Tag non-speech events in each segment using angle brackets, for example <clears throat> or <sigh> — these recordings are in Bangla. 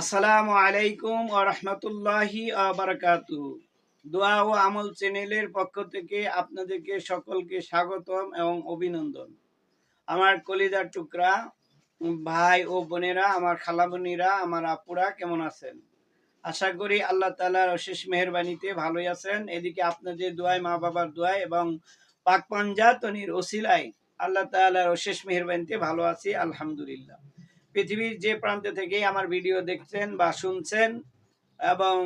আসসালামু আলাইকুম ও রহমতুল্লাহি বারাকাতু দোয়া ও আমল চ্যানেলের পক্ষ থেকে আপনাদেরকে সকলকে স্বাগতম এবং অভিনন্দন। আমার কলিজার টুকরা, ভাই ও বোনেরা, আমার খালাবনিরা আমার আপুরা, কেমন আছেন? আশা করি আল্লাহ তালার অশেষ মেহরবানিতে ভালোই আছেন। এদিকে আপনাদের দোয়ায় মা বাবার দোয়ায় এবং পাক পাঞ্জাতনির ওসিলায় আল্লাহ তালার অশেষ মেহরবানিতে ভালো আছি, আলহামদুলিল্লাহ। পৃথিবীর যে প্রান্ত থেকে আমার ভিডিও দেখছেন বা শুনছেন এবং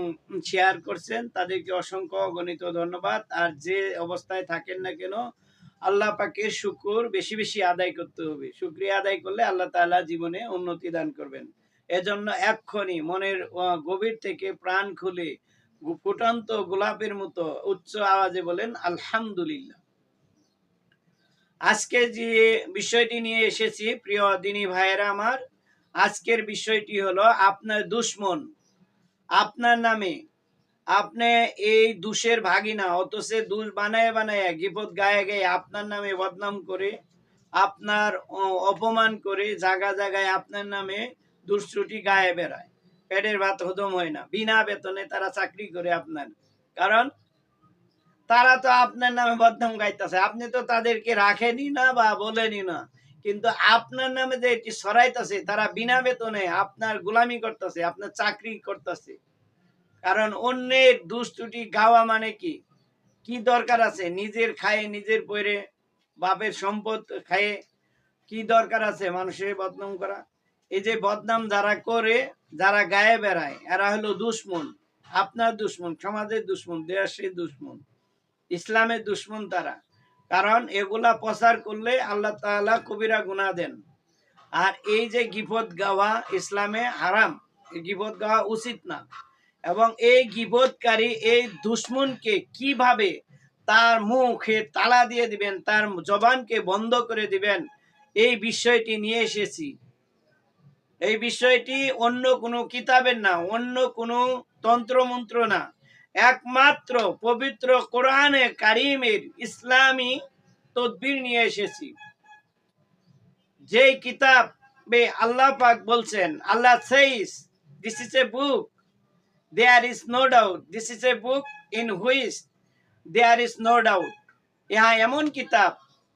শেয়ার করছেন, তাদেরকে অসংখ্য গণিত ধন্যবাদ। আর যে অবস্থায় থাকেন না কেন, আল্লাহ পাকের শুকুর বেশি বেশি আদায় করতে হবে। শুক্রিয়া আদায় করলে আল্লাহ তাআলা জীবনে উন্নতি দান করবেন। এজন্য এক্ষণি মনের গভীর থেকে প্রাণ খুলে ফুটন্ত গোলাপের মতো উচ্চ আওয়াজে বলেন, আলহামদুলিল্লাহ। আজকে যে বিষয়টি নিয়ে এসেছি, প্রিয় দিনী ভাইয়েরা আমার আজকের বিষয়টি হলো আপনার দুশ্মন, আপনার নামে। আপনি এই দুষের ভাগিনা, অথচ দুষ বানায় বানায় গিপত গায়ে গায়ে আপনার নামে বদনাম করে, আপনার অপমান করে জায়গা জায়গায় আপনার নামে দুশ্রুটি গায়ে বেড়ায়। পেটের ভাত হজম হয় না। বিনা বেতনে তারা চাকরি করে আপনার। কারণ তারা তো আপনার নামে বদনাম গাইতেছে। আপনি তো তাদেরকে রাখেনি না বা বলেনি না। কিন্তু আপনার নামে যে এটি সরাইতেছে তারা বিনা বেতনে আপনার গোলামি করতেছে, আপনার চাকরি করতেছে। কারণ অন্যের দুষ্টুটি গাওয়া মানে কি? কি দরকার আছে? নিজের খায়ে নিজের পরে বাপের সম্পদ খায়ে কি দরকার আছে মানুষের বদনাম করা? এই যে বদনাম যারা করে, যারা গায়ে বেড়ায়, এরা হলো দুশ্মন। আপনার দুশ্মন, সমাজের দুশ্মন, দেশের দুশ্মন, ইসলামের দুশ্মন তারা। কারণ এগুলা প্রচার করলে আল্লাহ তাআলা কবিরা গুনাহ দেন। আর এই যে গিবত গাওয়া ইসলামে হারাম গিবত গাওয়া উচিত না। এবং এই গিবতকারী, এই দুশ্মনকে কীভাবে তার মুখে তালা দিয়ে দিবেন, তার জবানকে বন্ধ করে দিবেন, এই বিষয়টি নিয়ে এসেছি। এই বিষয়টি অন্য কোনো কিতাবের না, অন্য কোনো তন্ত্রমন্ত্র না। একমাত্র পবিত্র কোরআনে কারিমের ইসলামী তদবির নিয়ে এসেছি। যেই কিতাবে আল্লাহ পাক বলছেন, Allah says this is a book there is no doubt this is a book in which there is no doubt ইহা এমন কিতাব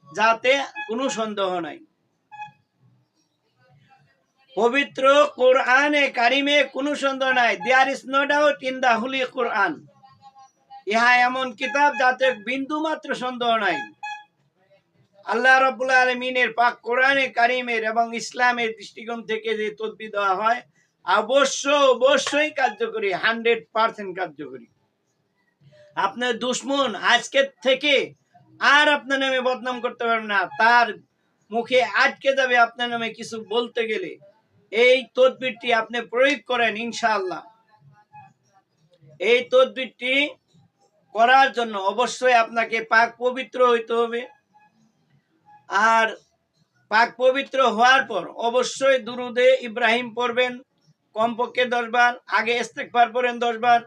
যাতে কোনো সন্দেহ নাই। পবিত্র কোরআনে কারিমে কোনো সন্দেহ নাই। There is no doubt in the holy Quran ইহা এমন কিতাব যাতে বিন্দু মাত্র সন্দেহ নাই। আল্লাহ রাব্বুল আলমিনের পাক কোরআনে কারিমের এবং ইসলামের দৃষ্টিকোণ থেকে যে তদবি দেওয়া হয়, অবশ্য, অবশ্যই কার্যকরী, হান্ড্রেড পার্সেন্ট কার্যকরী। আপনার দুশ্মন আজকের থেকে আর আপনার নামে বদনাম করতে পারবে না। তার মুখে আটকে যাবে আপনার নামে কিছু বলতে গেলে। এই তদবিরটি আপনি প্রয়োগ করেন ইনশাআল্লাহ। এই তদবিরটি করার জন্য অবশ্যই আপনাকে পাক পবিত্র হইতে হবে। আর পাক পবিত্র হওয়ার পর অবশ্যই দুরুদে ইব্রাহিম পড়বেন, কমপক্ষে দশ বার আগে ইস্তেকবার পড়েন দশ বার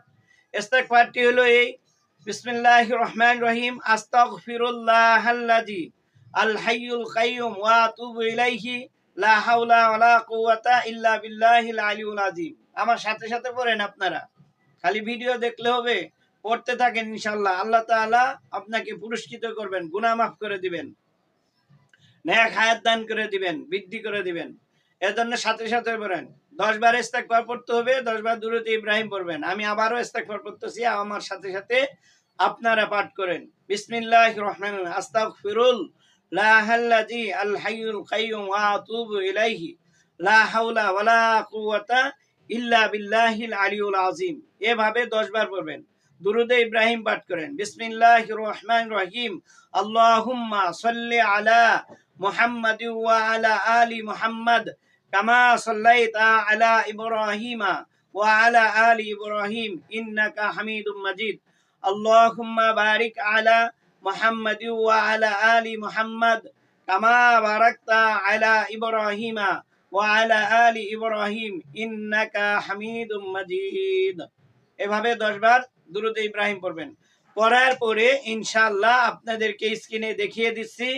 ইস্তেকবারটি হলো এই বিসমিল্লাহ রহমান রহিম, আস্তাগফিরুল্লাহ আল্লাজি আল ওয়া আতুবু ইলাইহি। লা হাওলা ওয়ালা কুওয়াতা ইল্লা বিল্লাহিল আলিউল আযীম। আমার সাথে সাথে পড়েন আপনারা। খালি ভিডিও দেখলে হবে, পড়তে থাকেন ইনশাআল্লাহ। আল্লাহ তাআলা আপনাকে পুরস্কৃত করবেন, গুনাহ মাফ করে দিবেন। ন্যাক হায়াত দান করে দিবেন, বৃদ্ধি করে দিবেন। এর জন্য সাথে সাথে পড়েন। দশ বার ইস্তেকবার পড়তে হবে, দশ বার দূরতে ইব্রাহিম পড়বেন। আমি আবারও ইস্তেকবার পড়তেছি, আমার সাথে সাথে আপনারা পাঠ করেন। বিসমিল্লাহ রহমান আস্তাগফিরুল লা আল হাইয়ুল কাইয়ুম ওয়া আতুবু ইলাইহি, লা হাওলা ওয়ালা কুওয়াতা ইল্লা বিল্লাহিল আলিউল আযীম। এভাবে 10 বার পড়বেন। দুরুদে ইব্রাহিম পাঠ করেন। বিসমিল্লাহির রহমানির রহিম। আল্লাহুম্মা সাল্লি আলা মুহাম্মাদ ওয়া আলা আলি মুহাম্মাদ, কামা সাল্লাইতা আলা ইব্রাহিমা ওয়া আলা আলি ইব্রাহিম, ইন্নাকা হামিদুম মাজিদ। আল্লাহুম্মা বারিক আলা আলা আলি মুহাম্মাদ কামা বারাকতা আলা ইব্রাহিমা ওয়া আলা আলি ইব্রাহিম ইন্নাকা হামিদুম মাজিদ। এভাবে 10 বার দুরুদ ইব্রাহিম পড়বেন। পড়ার পরে ইনশাআল্লাহ আপনাদেরকে স্ক্রিনে দেখিয়ে দিচ্ছি,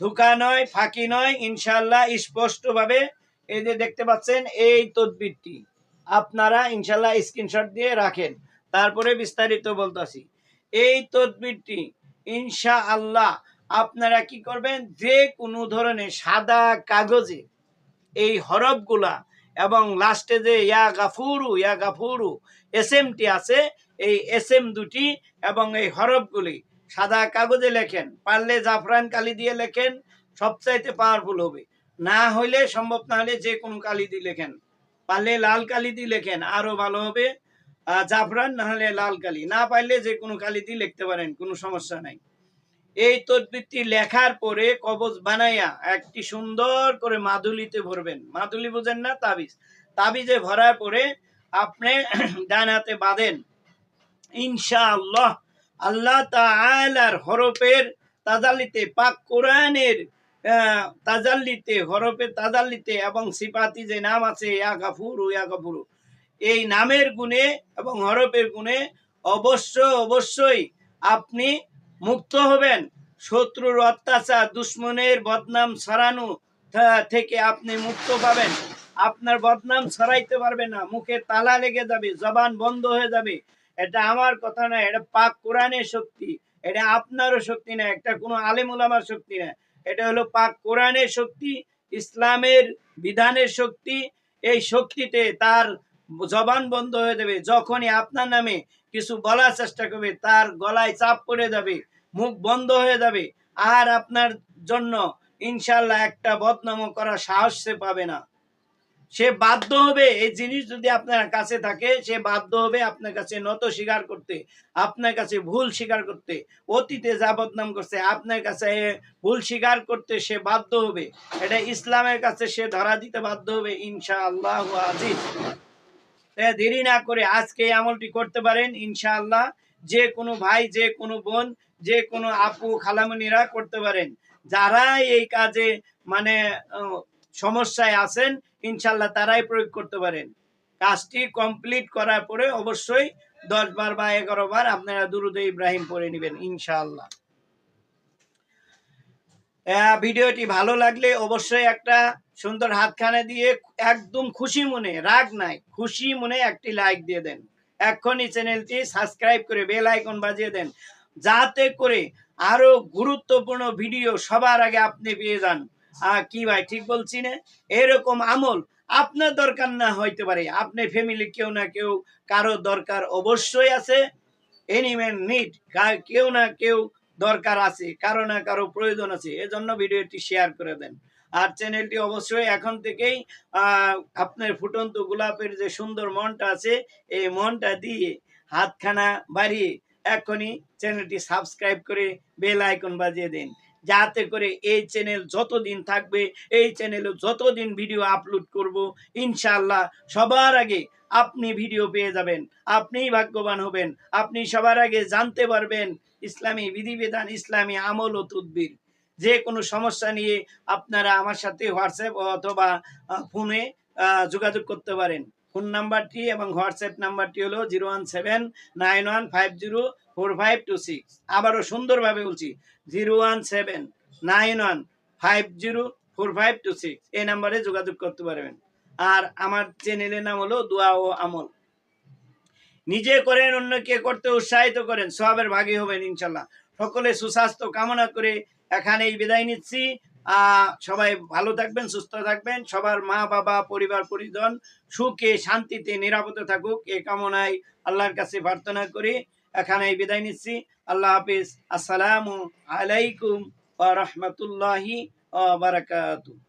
ধোকা নয়, ফাঁকি নয়, ইনশাআল্লাহ স্পষ্টভাবে এই যে দেখতে পাচ্ছেন এই তদবিরটি আপনারা ইনশাল্লাহ স্ক্রিনশট দিয়ে রাখেন। তারপরে বিস্তারিত বলতেছি। এই তদবিরটি ইনশা আল্লাহ আপনারা কি করবেন? যে কোনো ধরনের সাদা কাগজে এই হরফগুলা এবং লাস্টে যে ইয়া গাফুরু ইয়া গাফুরু, এস এমটি আছে, এই এস এম দুটি এবং এই হরফগুলি সাদা কাগজে লেখেন। পারলে জাফরান কালি দিয়ে লেখেন, সবচাইতে পাওয়ারফুল হবে। না হইলে সম্ভব না হলে যে কোনো কালি দিয়ে লেখেন। পারলে লাল কালি দিয়ে লেখেন, আরও ভালো হবে। জাফরান না হলে লাল কালি। না পাইলে যে কোনো কালি দিয়ে লিখতে পারেন, কোনো সমস্যা নাই। এই তদবিরটি লেখার পরে কবজ বানাইয়া একটি সুন্দর করে মাদুলিতে ভরবেন। মাদুলি বোঝেন না? তাবিজ। তাবিজে ভরার পরে আপনি <clears throat> ডান হাতে বাঁধেন। ইনশাআল্লাহ আল্লাহ তাআলার হরফের তাজাল্লিতে, পাক কোরআনের তাজাল্লিতে, হরফের তাজাল্লিতে এবং সিপাতি যে নাম আছে, ইয়া গাফুরু ইয়া গাফুরু এই নামের গুণে এবং হরফের গুণে অবশ্য অবশ্যই আপনি মুক্ত হবেন। শত্রুর অত্যাচার, দুশ্মনের বদনাম ছড়ানো থেকে আপনি মুক্ত পাবেন। আপনার বদনাম ছড়াইতে পারবে না, মুখে তালা লেগে যাবে, জবান বন্ধ হয়ে যাবে। এটা আমার কথা না, এটা পাক কোরআনের শক্তি। এটা আপনারও শক্তি না একটা কোনো আলেম ওলামার শক্তি না। এটা হলো পাক কোরআনের শক্তি, ইসলামের বিধানের শক্তি। এই শক্তিতে তার জবান বন্ধ হয়ে যাবে। যখনই আপনার নামে কিছু বলার চেষ্টা করবে, তার গলায় চাপ পড়ে যাবে, মুখ বন্ধ হয়ে যাবে। আর আপনার জন্য ইনশাল্লাহ একটা বদনাম করার সাহস সে পাবে না। সে বাধ্য হবে এই জিনিস যদি আপনার কাছে থাকে, সে বাধ্য হবে আপনার কাছে নত স্বীকার করতে, আপনার কাছে ভুল স্বীকার করতে, অতীতে যা বদনাম করছে, আপনার কাছে ভুল স্বীকার করতে সে বাধ্য হবে। এটা ইসলামের কাছে সে ধরা দিতে বাধ্য হবে ইনশা আল্লাহ আজিজ। দেরি না করে আজকে আমলটি করতে পারেন, ইনশাআল্লাহ। যে কোনো ভাই, যে কোনো বোন, যে কোনো আপু, খালামনিরা করতে পারেন। যারা এই কাজে মানে সমস্যায় আছেন ইনশাল্লাহ তারাই প্রয়োগ করতে পারেন। কাজটি কমপ্লিট করার পরে অবশ্যই দশ বার বা এগারো বার আপনারা দুরুদ ইব্রাহিম পড়ে নেবেন, ইনশাআল্লাহ। ভিডিওটি ভালো লাগলে অবশ্যই একটা সুন্দর হাতখানে দিয়ে একদম খুশি মনে, রাগ নাই, খুশি মনে একটি লাইক দিয়ে দেন। এক্ষুনি চ্যানেলটি সাবস্ক্রাইব করে বেল আইকন বাজিয়ে দেন, যাতে করে আরও গুরুত্বপূর্ণ ভিডিও সবার আগে আপনি পেয়ে যান। কি ভাই, ঠিক বলছি না? এরকম আমল আপনার দরকার না হইতে পারে। আপনি ফ্যামিলি কেউ না কেউ, কারও দরকার অবশ্যই আছে। এনিমেন নিড কেউ না কেউ দরকার আছে, কারও না কারও প্রয়োজন আছে, এজন্য ভিডিওটি শেয়ার করে দেন। আর চ্যানেলটি অবশ্যই এখন থেকেই আপনার ফুটন্ত গোলাপের যে সুন্দর মনটা আছে, এই মনটা দিয়ে হাতখানা বাড়িয়ে এখনই চ্যানেলটি সাবস্ক্রাইব করে বেল আইকন বাজিয়ে দিন। যাতে করে এই চ্যানেল যতদিন থাকবে, এই চ্যানেলে যতদিন ভিডিও আপলোড করব, ইনশাআল্লাহ সবার আগে আপনি ভিডিও পেয়ে যাবেন। আপনিই ভাগ্যবান হবেন। আপনি সবার আগে জানতে পারবেন ইসলামী বিধিবিধান, ইসলামী আমল ও তদবির। যে কোনো সমস্যা নিয়ে আপনারা আমার সাথে হোয়াটসঅ্যাপ অথবা ফোনে যোগাযোগ করতে পারেন। ফোন নাম্বারটি এবং হোয়াটসঅ্যাপ নাম্বারটি হলো zero one seven nine one five zero four five two six. আবারও সুন্দরভাবে বলছি, zero one seven nine one five zero four five two six. এই নাম্বারে যোগাযোগ করতে পারবেন। আর আমার চ্যানেলের নাম হলো দোয়া ও আমল। নিজে করেন, অন্যকে করতে উৎসাহিত করেন, সবের ভাগী হবেন ইনশাল্লাহ। সকলে সুস্বাস্থ্য কামনা করে এখানেই বিদায় নিচ্ছি। সবাই ভালো থাকবেন, সুস্থ থাকবেন। সবার মা, বাবা, পরিবার, পরিজন সুখে, শান্তিতে, নিরাপদে থাকুক, এ কামনায় আল্লাহর কাছে প্রার্থনা করি। এখানেই বিদায় নিচ্ছি। আল্লাহ হাফিজ। আসসালামু আলাইকুম ওয়া বারাকাতুহু।